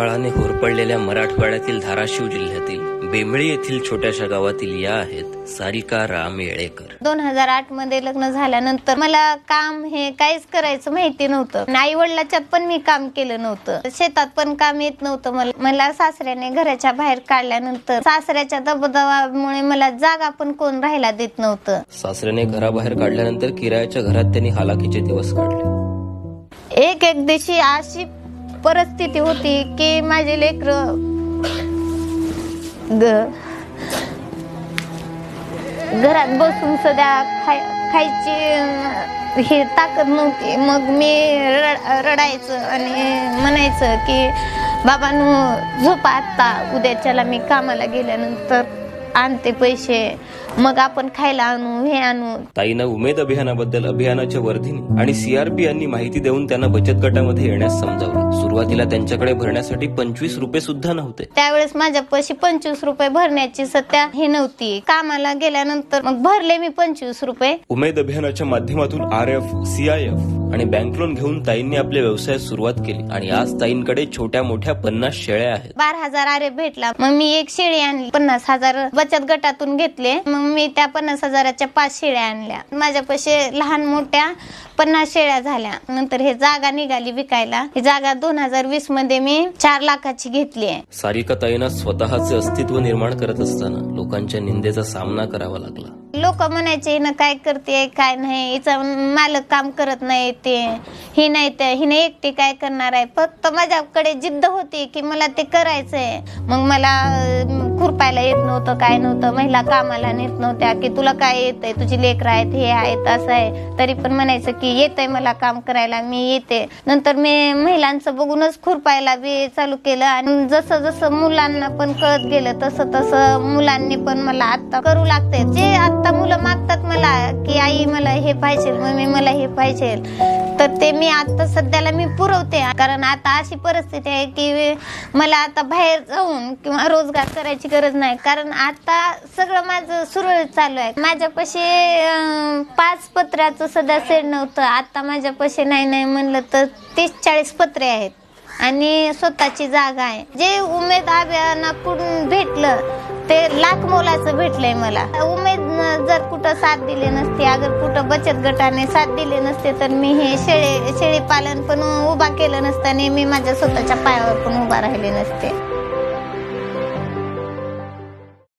दुष्काळाने होरपळलेल्या मराठवाड्यातील धाराशिव जिल्ह्यातील बेंबळी येथील छोट्याशा गावातील या आहेत सारिका राम येळेकर. दोन हजार आठमध्ये लग्न झाल्यानंतर मला काम हे काहीच करायचं माहिती नव्हतं. आई वडिलाच्यात पण मी काम केलं नव्हतं. शेतात पण काम येत नव्हतं. मला मला सासऱ्याने घराच्या बाहेर काढल्यानंतर सासऱ्याच्या दबदबामुळे मला जागा पण कोण राहायला देत नव्हतं. सासऱ्याने घराबाहेर काढल्यानंतर किरायाच्या घरात त्यांनी हालाकीचे दिवस काढले. एक एक दिवशी अशी परिस्थिती होती की माझे लेकर घरात बसून सध्या खाय खायची हे ताकद नव्हती. मग मी रड- रडायचं आणि म्हणायचं की बाबांनो झोपा आत्ता उद्याच्याला मी कामाला गेल्यानंतर आणते पैसे. मग आपण खायला आणू हे आणू. ताईनं उमेद अभियानाबद्दल अभियानाच्या वर्धिनी आणि सीआरपी यांनी माहिती देऊन त्यांना बचत गटामध्ये येण्यास समजावलं. सुरुवातीला त्यांच्याकडे भरण्यासाठी पंचवीस रुपये सुद्धा नव्हते. त्यावेळेस माझ्या पैसे पंचवीस रुपये भरण्याची सध्या हे नव्हती. कामाला गेल्यानंतर मग भरले मी पंचवीस रुपये. उमेद अभियानाच्या माध्यमातून आर एफ सीआयएफ आणि बँक लोन घेऊन ताईंनी आपल्या व्यवसायात सुरुवात केली. आणि आज ताईंकडे छोट्या मोठ्या पन्नास शेळ्या आहेत. बारा हजार आरे भेटला. मग मी एक शेळी आणली. पन्नास हजार बचत गटातून घेतले. मग मी त्या पन्नास हजाराच्या पाच शेळ्या आणल्या. माझ्या पैसे लहान मोठ्या पन्नास शेळ्या झाल्या. नंतर हे जागा निघाली विकायला. ही जागा दोन हजार वीसमध्ये मी चार लाखाची घेतली आहे. सारिका ताईंना स्वतःचे अस्तित्व निर्माण करत असताना लोकांच्या निंदेचा सामना करावा लागला. लोक म्हणायचे हिनं काय करते काय नाही हिचा मालक काम करत नाही ते. ही नाही ते हिने एकटी काय करणार आहे? फक्त माझ्याकडे जिद्द होती की मला ते करायचंय. मग मला अं, खुरपायला येत नव्हतं काय नव्हतं. महिला कामाला नेत नव्हत्या की तुला काय येतंय? तुझी लेकर आहेत हे आहेत असं आहे. तरी पण म्हणायचं की येतंय मला काम करायला मी येते. नंतर मी महिलांचं बघूनच खुरपायला बी चालू केलं आणि जसं जसं मुलांना पण कळत गेलं तसं तसं मुलांनी पण मला आता करू लागते जे आता मुलं मागतात मला की आई मला हे पाहिजे मम्मी मला हे पाहिजे तर ते मी आता सध्याला मी पुरवते. कारण आता अशी परिस्थिती आहे की मला आता बाहेर जाऊन किंवा रोजगार करायची गरज नाही. कारण आता सगळं माझं सुरळीत चालू आहे. माझ्यापाशी अं, पाच पत्र्याचं सध्या सेड नव्हतं. आता माझ्यापाशी नाही नाही म्हणलं तर तीस चाळीस पत्रे आहेत. आणि स्वतःची जागा आहे. जे उमेद अभियानाकडून भेटलं ते लाख मोलाचं भेटलंय मला. उमेद जर कुठं साथ दिली नसती अगर कुठं बचत गटाने साथ दिली नसते तर मी हे शेळी शेळी पालन पण उभा केलं नसतं आणि मी माझ्या स्वतःच्या पायावर पण उभा राहिले नसते.